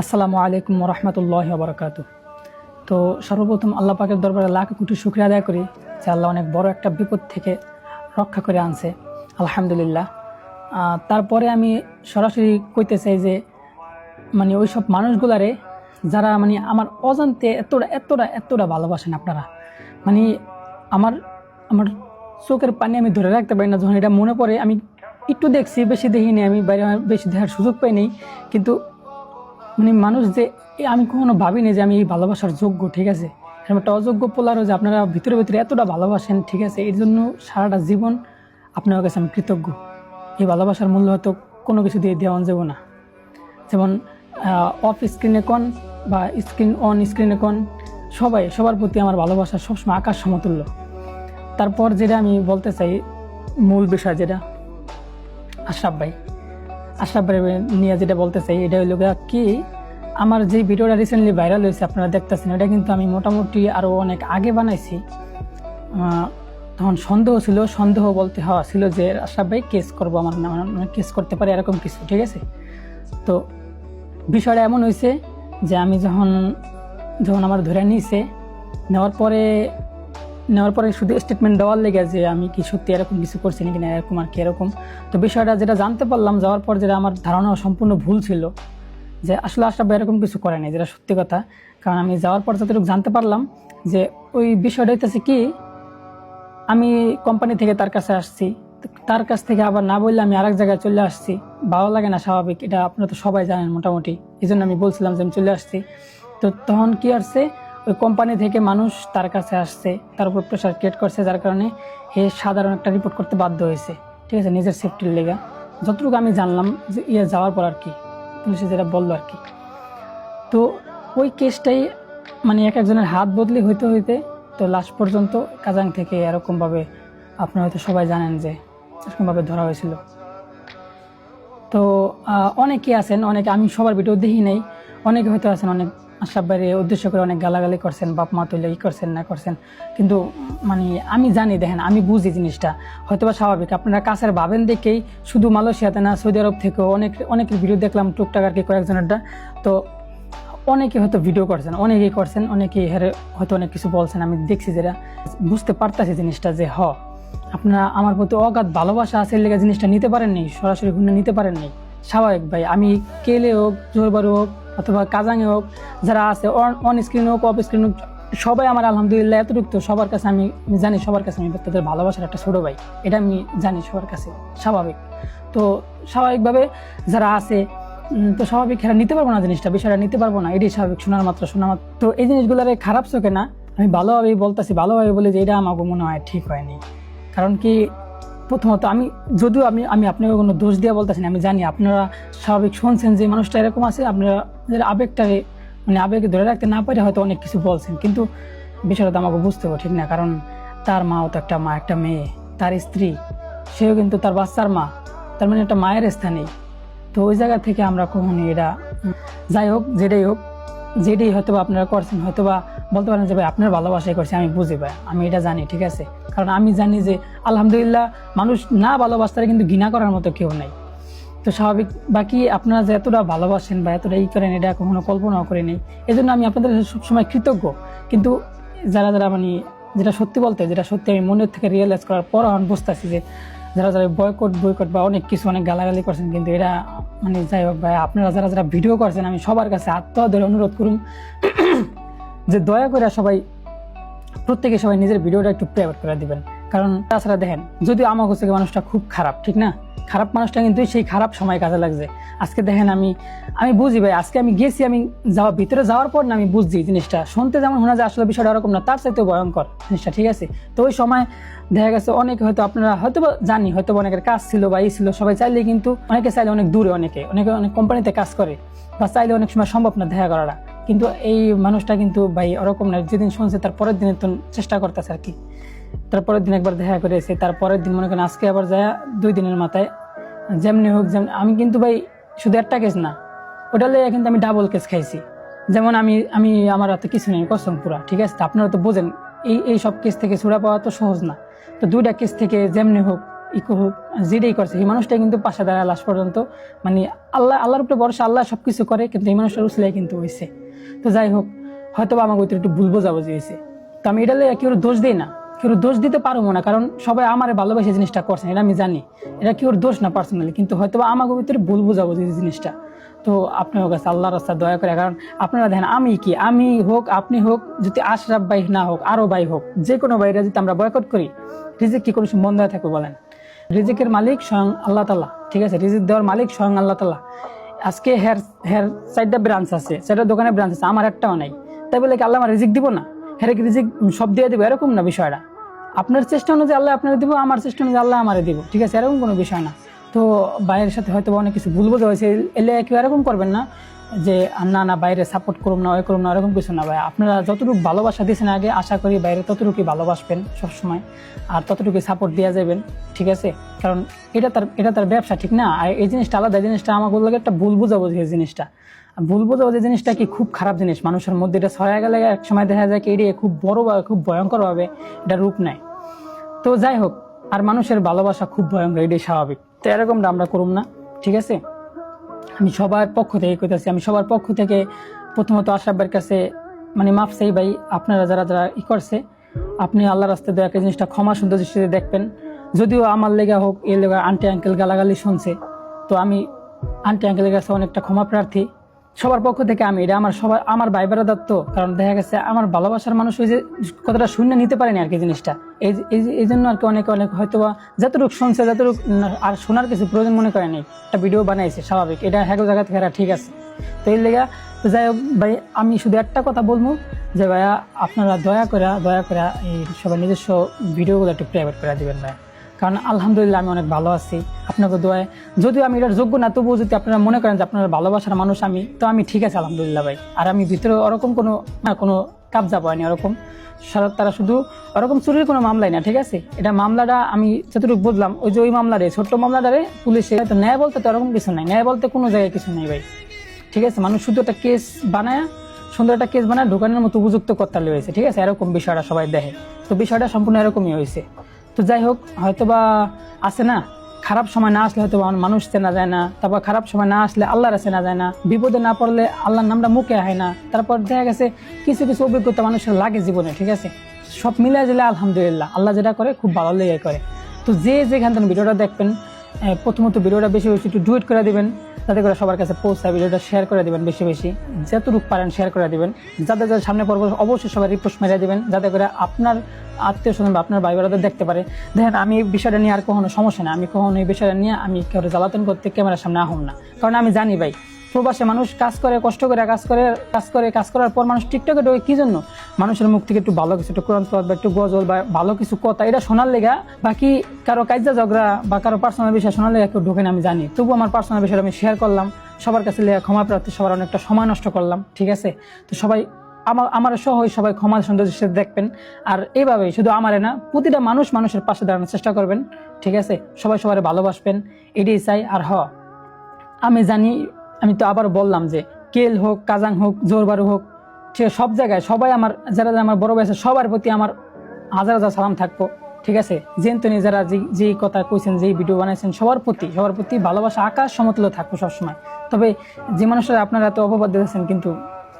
আসসালামু আলাইকুম রহমতুল্লাহ বরকাত তো সর্বপ্রথম আল্লাহ পাকের দরবারে লাখ কোটি শুক্রিয়া আদায় করি যে আল্লাহ অনেক বড় একটা বিপদ থেকে রক্ষা করে আনছে। আলহামদুলিল্লাহ। তারপরে আমি সরাসরি কইতে চাই যে মানে ওই সব মানুষগুলারে যারা মানে আমার অজান্তে এতটা এতটা এতটা ভালোবাসেন আপনারা। মানে আমার আমার চোখের পানি আমি ধরে রাখতে পারি না, যখন এটা মনে পড়ে আমি একটু দেখছি, বেশি দেখিনি আমি বাইরে বেশি দেখার সুযোগ পাইনি কিন্তু মানে মানুষ যে আমি কখনো ভাবিনি যে আমি এই ভালোবাসার যোগ্য, ঠিক আছে? একটা অযোগ্য পোলারও যে আপনারা ভিতরে ভিতরে এতটা ভালোবাসেন, ঠিক আছে? এর জন্য সারাটা জীবন আপনার কাছে আমি কৃতজ্ঞ। এই ভালোবাসার মূল্য হয়তো কোনো কিছু দিয়ে দেওয়া যাব না। যেমন অফ স্ক্রিনে কোন বা স্ক্রিন অন স্ক্রিনে কোন, সবাই, সবার প্রতি আমার ভালোবাসা সবসময় আকাশ সমতুল্য। তারপর যেটা আমি বলতে চাই, মূল বিষয় যেটা, আশরাফ ভাই আশরাফ নিয়ে যেটা বলতে চাই এটা গিয়া কি, আমার যে ভিডিওটা রিসেন্টলি ভাইরাল হয়েছে, আপনারা দেখতেছেন, এটা কিন্তু আমি মোটামুটি আরও অনেক আগে বানাইছি। তখন সন্দেহ ছিল, সন্দেহ বলতে হওয়া ছিল যে, আশরাফ ভাই কেস করব আমার কেস করতে পারে এরকম কিছু, ঠিক আছে? তো বিষয়টা এমন হয়েছে যে, আমি যখন যখন আমার ধরে নিয়েছে নেওয়ার পরে নেওয়ার পরে শুধু স্টেটমেন্ট দেওয়ার লেগে যে আমি কি সত্যি এরকম কিছু করছি নাকি না, এরকম আর কি এরকম। তো বিষয়টা যেটা জানতে পারলাম, যাওয়ার পর যেটা আমার ধারণা সম্পূর্ণ ভুল ছিল, যে আসলে আশরাফ এরকম কিছু করে নাই, যেটা সত্যি কথা। কারণ আমি যাওয়ার পর যতটুকু জানতে পারলাম, যে ওই বিষয়টা হইতেছে কি, আমি কোম্পানি থেকে তার কাছে আসছি তার কাছ থেকে আবার না বললে আমি আরেক জায়গায় চলে আসছি। ভালো লাগে না, স্বাভাবিক, এটা আপনারা তো সবাই জানেন মোটামুটি। এই জন্য আমি বলছিলাম যে আমি চলে আসছি। তো তখন কি আসছে ওই কোম্পানি থেকে মানুষ তার কাছে আসছে, তার উপর প্রেশার ক্রিয়েট করছে, যার কারণে হে সাধারণ একটা রিপোর্ট করতে বাধ্য হয়েছে। ঠিক আছে, নিজের সেফটির লেগা। যতটুকু আমি জানলাম যে ইয়ে যাওয়ার পর আর কি পুলিশে যেটা বলল আর কি। তো ওই কেসটাই মানে এক একজনের হাত বদলি হইতে হইতে তো লাস্ট পর্যন্ত কাজাং থেকে এরকমভাবে আপনারা হয়তো সবাই জানেন যে এরকমভাবে ধরা হয়েছিল। তো অনেকে আছেন, অনেকে আমি সবার ভিডিও দেখি নাই, অনেকে হয়তো আছেন, অনেক আশরাফ বাইরে উদ্দেশ্য করে অনেক গালাগালি করছেন, বাপ মা তুলে ই করছেন, না করছেন। কিন্তু মানে আমি জানি, দেখেন, আমি বুঝি জিনিসটা। হয়তো বা স্বাভাবিক, আপনারা কাছের ভাবেন দেখেই শুধু মালয়েশিয়াতে না, সৌদি আরব থেকেও অনেক, অনেকের ভিডিও দেখলাম, টুকটাক আর কি কয়েকজনেরটা। তো অনেকে হয়তো ভিডিও করছেন, অনেকেই করছেন, অনেকেই হেরে হয়তো অনেক কিছু বলছেন, আমি দেখছি যেটা। বুঝতে পারতাছি জিনিসটা যে, হ, আপনারা আমার প্রতি অগাধ ভালোবাসা আছে লেগে জিনিসটা নিতে পারেননি, সরাসরি ঘুরে নিতে পারেননি। স্বাভাবিক ভাই, আমি কেলে হোক, জোরবারু হোক অথবা কাজাঙে হোক, যারা আছে অন স্ক্রিন হোক অফ স্ক্রিন হোক, সবাই আমার আলহামদুলিল্লাহ এতটুকু তো সবার কাছে আমি জানি, সবার কাছে আমি তাদের ভালোবাসার একটা ছোটো ভাই। এটা আমি জানি সবার কাছে, স্বাভাবিক। তো স্বাভাবিকভাবে যারা আছে তো স্বাভাবিক এরা নিতে পারব না জিনিসটা, বিষয়টা নিতে পারব না, এটাই স্বাভাবিক, শোনার মাত্র শোনার মাত্র। তো এই জিনিসগুলোরে খারাপ চোখে না, আমি ভালোভাবেই বলতেছি, ভালোভাবে বলে যে এটা আমাকে মনে হয় ঠিক হয়নি। কারণ কি প্রথমত আমি, যদিও আমি আমি আপনাকে কোনো দোষ দিয়ে বলতেছি না, আমি জানি আপনারা স্বাভাবিক শুনছেন যে মানুষটা এরকম আছে, আপনারা আবেগটাকে মানে আবেগে ধরে রাখতে না পারে হয়তো অনেক কিছু বলছেন, কিন্তু বিষয়টা আমাকে বুঝতে হবে, ঠিক না? কারণ তার মাও তো একটা মা, একটা মেয়ে, তার স্ত্রী, সেও কিন্তু তার বাচ্চার মা, তার মানে একটা মায়ের স্থানেই। তো ওই জায়গা থেকে আমরা কখনই এটা, যাই হোক, যেটাই হোক যেটাই হয়তো আপনারা করছেন, হয়তো বা বলতে পারেন যে, ভাই, আপনার ভালোবাসাই করছে, আমি বুঝি, ভাই, আমি এটা জানি, ঠিক আছে? কারণ আমি জানি যে, আলহামদুলিল্লাহ, মানুষ না ভালোবাসতে কিন্তু ঘৃণা করার মতো কেউ নেই। তো স্বাভাবিক, বাকি আপনারা যে এতটা ভালোবাসেন বা এতটা ই করেন, এটা কখনো কল্পনাও করে নেই। এই জন্য আমি আপনাদের সবসময় কৃতজ্ঞ। কিন্তু যারা যারা মানে যেটা সত্যি বলতে, যেটা সত্যি আমি মনের থেকে রিয়েলাইজ করার পর এখন বুঝতেছি যে যারা যারা বয়কট বয়কট বা অনেক কিছু অনেক গালাগালি করছেন, কিন্তু এটা মানে যাই হোক ভাই, আপনারা যারা যারা ভিডিও করছেন, আমি সবার কাছে আত্মা ধরে অনুরোধ করুন যে দয়া করে সবাই, প্রত্যেকে সবাই নিজের ভিডিওটা একটু প্রাইভেট করে দিবেন। কারণ তাছাড়া দেখেন, যদি আমার কাছে মানুষটা খুব খারাপ, ঠিক না? খারাপ মানুষটা কিন্তু সেই খারাপ সময় কাজে লাগছে। আজকে দেখেন আমি আমি বুঝি ভাই, আজকে আমি গেছি, আমি যাওয়া, ভিতরে যাওয়ার পর না আমি বুঝছি জিনিসটা। শুনতে যেমন শোনা যায়, আসলে বিষয়টা ওরকম না, তার চাইতে ভয়ঙ্কর জিনিসটা, ঠিক আছে? তো ওই সময় দেখা গেছে অনেকে হয়তো আপনারা হয়তো জানি হয়তো অনেকের কাজ ছিল বা এই ছিল, সবাই চাইলে কিন্তু অনেকে চাইলে অনেক দূরে অনেকে অনেকে অনেক কোম্পানিতে কাজ করে বা চাইলে অনেক সময় সম্ভব না দেখা করাটা। কিন্তু এই মানুষটা কিন্তু ভাই ওরকম না, যেদিন শুনছে তার পরের দিনের চেষ্টা করতেছে আর কি। তারপরের দিন একবার দেখা করে এসে তারপরের দিন মনে করেন আজকে আবার যায় দুই দিনের মাথায়। যেমনি হোক, যেমন, আমি কিন্তু ভাই শুধু একটা কেস না, ওটা লেগে কিন্তু আমি ডাবল কেস খাইছি। যেমন আমি আমি আমার হাতে কিছু নেই, কসম পুরা, ঠিক আছে? আপনারা তো বোঝেন, এই এই সব কেস থেকে ছুড়া পাওয়া তো সহজ না। তো দুইটা কেস থেকে যেমনি হোক ই হোক, যেটাই করছে, এই মানুষটা কিন্তু পাশে দাঁড়ায় লাস্ট পর্যন্ত মানে আল্লাহ, আল্লাহর উপরে ভরসা, আল্লাহ সব কিছু করে, কিন্তু এই মানুষটার উসলাই কিন্তু হয়েছে তো যাই হোক হয়তো বা আমাকে একটু ভুল বোঝাবুঝি হয়েছে তো আমি এটা লেগে কেউ দোষ দিই না। কেউ দোষ দিতে পারব না, কারণ সবাই আমার ভালোবাসে জিনিসটা করছেন এটা আমি জানি। এটা কেউ দোষ না পার্সোনালি কিন্তু হয়তো আমাকে ভিতরে ভুল বোঝাবুঝি এই জিনিসটা। তো আপনার কাছে আল্লাহ রাস্তা দয়া করে, কারণ আপনারা দেখেন, আমি কি? আমি হোক, আপনি হোক, যদি আশরাফ ভাই না হোক আরও ভাই হোক, যে কোনো ভাইরা যদি আমরা বয়কট করি, রিজিক কি কোনো বন্ধ হয়ে থাকবে বলেন? রিজিকের মালিক স্বয়ং আল্লাহ তালা ঠিক আছে? রিজিক দেওয়ার মালিক স্বয়ং আল্লাহ তালা আজকে হেয়ার হেয়ার চারটা ব্রাঞ্চ আছে, চারটা দোকানে ব্রাঞ্চ আছে, আমার একটাও নাই। তাই বলে কি আল্লাহ আমার রিজিক দিব না? হ্যাঁ রিজিক সব দিয়ে দিব? এরকম না বিষয়টা। আপনার চেষ্টা অনুযায়ী আল্লাহ আপনার দিব, আমার চেষ্টা অনুযায়ী আল্লাহ আমারে দিব। ঠিক আছে, এরকম কোনো বিষয় না। তো বাইরের সাথে হয়তো অনেক কিছু ভুল বোঝা হয়েছে এলে কেউ এরকম করবেন না। যে না না বাইরে সাপোর্ট করুন না, ওই করুন না এরকম কিছু না ভাই। আপনারা যতটুকু ভালোবাসা দিয়েছেন আগে, আশা করি বাইরে ততটুকুই ভালোবাসবেন সবসময়। আর ততটুকুই সাপোর্ট দেওয়া যাবেন, ঠিক আছে? কারণ এটা তার এটা তার ব্যবসা, ঠিক না? আর এই জিনিসটা আলাদা জিনিসটা, আমাকে লাগে একটা ভুল বোঝাবুঝি এই জিনিসটা। ভুল বোঝাবুঝি জিনিসটা কি খুব খারাপ জিনিস? মানুষের মধ্যে এটা ছড়ায় গেলে এক সময় দেখা যায় কি এটা খুব বড় বা খুব ভয়ঙ্করভাবে এটা রূপ নেয়। তো যাই হোক, আর মানুষের ভালোবাসা খুব ভয়ঙ্কর, এটাই স্বাভাবিক। তো এরকমটা আমরা করুম না, ঠিক আছে? আমি সবার পক্ষ থেকে কইতেছি, আমি সবার পক্ষ থেকে প্রথমত আশাবের কাছে মানে মাফ চাই ভাই, আপনারা যারা যারা ই করছে, আপনি আল্লাহর রাস্তায় দয়া করে জিনিসটা ক্ষমা সুন্দর দৃষ্টিতে দেখবেন। যদিও আমার লেগা হোক এ লেগা আন্টি আঙ্কেল গালাগালি শুনছে, তো আমি আন্টি আঙ্কেলের কাছে অনেকটা ক্ষমা প্রার্থী। সবার পক্ষ থেকে আমি, এটা আমার সবার, আমার ভাই বেড়াদার তো কারণ দেখা গেছে আমার ভালোবাসার মানুষ ওই যে কথাটা শূন্য নিতে পারেনি আর কি জিনিসটা। এই এই- জন্য আর কি অনেকে, অনেক হয়তো বা যতটুকু শুনছে, যতটুকু আর শোনার কিছু প্রয়োজন মনে করে নেই, একটা ভিডিও বানাইছে, স্বাভাবিক। এটা হ্যাক জায়গা থেকে ঠিক আছে। তো এই লেগা, তো যাই হোক, ভাই, আমি শুধু একটা কথা বলব, যে ভাইয়া, আপনারা দয়া করে দয়া করে এই সবার নিজস্ব ভিডিওগুলো একটু প্রাইভেট করে দিবেন, ভাই। কারণ আলহামদুলিল্লাহ আমি অনেক ভালো আছি। আপনাকে দোয়ায়। যদিও আমি এটার যোগ্য না, তবুও যদি আপনারা মনে করেন যে আপনারা ভালোবাসার মানুষ আমি, তো আমি ঠিক আছে আলহামদুলিল্লাহ ভাই। আর আমি ভিতরে ওরকম কোনো, না, কোনো কাবজা পাইনি ওরকম। সারা- তারা শুধু ওরকম চুরির কোনো মামলাই না, ঠিক আছে? এটা মামলাটা আমি যতটুকু বুঝলাম, ওই যে ওই মামলারে, ছোট্ট মামলাটারে পুলিশে তো ন্যায় বলতে তো ওরকম কিছু নাই। ন্যায় বলতে কোনো জায়গায় কিছু নেই ভাই। ঠিক আছে? মানুষ শুধু একটা কেস বানায়, সুন্দর একটা কেস বানায় ঢোকানোর মতো উপযুক্ত করতে হয়েছে ঠিক আছে? এরকম বিষয়টা সবাই দেখে। তো বিষয়টা সম্পূর্ণ এরকমই হয়েছে। তো যাই হোক, হয়তোবা আছে না? খারাপ সময় না আসলে হয়তো মানুষ চেনা যায় না। তারপর খারাপ সময় না আসলে আল্লাহর চেনা যায় না। বিপদে না পড়লে আল্লাহর নামটা মুখে হয় না। তারপর দেখা গেছে কিছু কিছু অভিজ্ঞতা মানুষের লাগে জীবনে, ঠিক আছে? সব মিলে দিলে আলহামদুলিল্লাহ, আল্লাহ যেটা করে খুব ভালো লেগে করে। তো যে যেখান থেকে ভিডিওটা দেখবেন প্রথমত ভিডিওটা বেশি বেশি একটু ডুয়েট করে দিবেন। যাতে করে সবার কাছে পৌঁছায় ভিডিওটা শেয়ার করে দেবেন বেশি বেশি। যতটুকু পারেন শেয়ার করে দেবেন। যাদের যাদের সামনে পর্ব অবশ্যই সবাই রিপোস্ট মেরে দেবেন, যাতে করে আপনার আত্মীয় স্বজন বা আপনার ভাই বোনদের দেখতে পারে। দেখেন, আমি এই বিষয়টা নিয়ে আর কখনো সমস্যা না আমি কখনো এই বিষয়টা নিয়ে আমি কেউ জ্বালাতন করতে ক্যামেরার সামনে আহম না। কারণ আমি জানি ভাই প্রবাসে মানুষ কাজ করে, কষ্ট করে কাজ করে কাজ করে, কাজ করার পর মানুষ টিকটকে ঢোকে, কি জন্য? মানুষের মুখ থেকে একটু ভালো কিছু, একটু কোরআন বা একটু গজল বা ভালো কিছু কথা, এটা শোনার লেগা বাকি কারও কাজা ঝগড়া বা কারও পার্সোনাল বিষয় শোনার লেগা কেউ ঢোকে না, আমি জানি। তবু আমার পার্সোনাল বিষয়টা আমি শেয়ার করলাম। সবার কাছে লেগা ক্ষমা প্রার্থী, সবার অনেকটা সময় নষ্ট করলাম, ঠিক আছে? তো সবাই আমার আমার সহ সবাই ক্ষমা সুন্দর দৃষ্টিতে দেখবেন। আর এইভাবেই শুধু আমারে না, প্রতিটা মানুষ মানুষের পাশে দাঁড়ানোর চেষ্টা করবেন, ঠিক আছে? সবাই সবাই ভালোবাসবেন, এটাই চাই আর হ। আমি জানি আমি তো আবার বললাম যে কেল হোক, কাজাং হোক, জোরবারু হোক, ঠিক আছে, সব জায়গায় সবাই আমার, যারা আমার বড় ভাই আছে, সবার প্রতি আমার হাজার হাজার সালাম থাকব, ঠিক আছে? জেনতনি যারা যে যেই কথা কইছেন, যেই ভিডিও বানাইছেন, সবার প্রতি সবার প্রতি ভালোবাসা, আকাশ সমতুল্য থাকব সবসময়। তবে যে মানুষরা আপনারা এত অপবাদ দিয়েছেন কিন্তু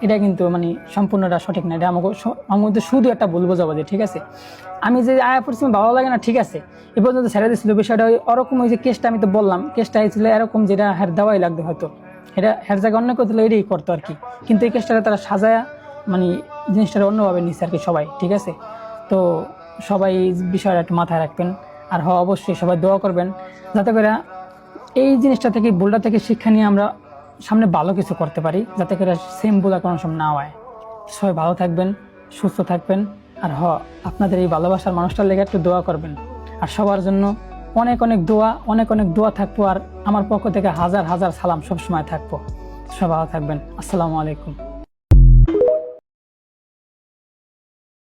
এটা কিন্তু মানে সম্পূর্ণটা সঠিক না, এটা আমাকে আমার মধ্যে শুধু একটা ভুল যে ঠিক আছে? আমি যে আয়া পড়ছি ভালো লাগে না, ঠিক আছে? এ পর্যন্ত ছেড়ে দিয়েছিল বিষয়টা, ওই ওরকম ওই যে কেসটা আমি তো বললাম কেসটা হয়েছিল এরকম যেটা হের দেওয়াই লাগবে হয়তো। এটা এক জায়গায় অন্য করতে এটাই করতো আর কি। কিন্তু এই কেসটাকে তারা সাজায়া মানে জিনিসটা অন্যভাবে নিচ্ছে আর কি সবাই, ঠিক আছে? তো সবাই বিষয়টা একটু মাথায় রাখবেন। আর হ, অবশ্যই সবাই দোয়া করবেন। যাতে করে এই জিনিসটা থেকে, ভুলটা থেকে শিক্ষা নিয়ে আমরা সামনে ভালো কিছু করতে পারি, যাতে করে সেম ভুল আর কোনো সময় না হয়। সবাই ভালো থাকবেন, সুস্থ থাকবেন। আর হ, আপনাদের এই ভালোবাসার মানুষটার লেগে একটু দোয়া করবেন। আর সবার জন্য অনেক অনেক দোয়া, অনেক অনেক দোয়া থাকব আর আমার পক্ষ থেকে হাজার হাজার সালাম সবসময় থাকব। সবাই থাকবেন। আসসালামু আলাইকুম।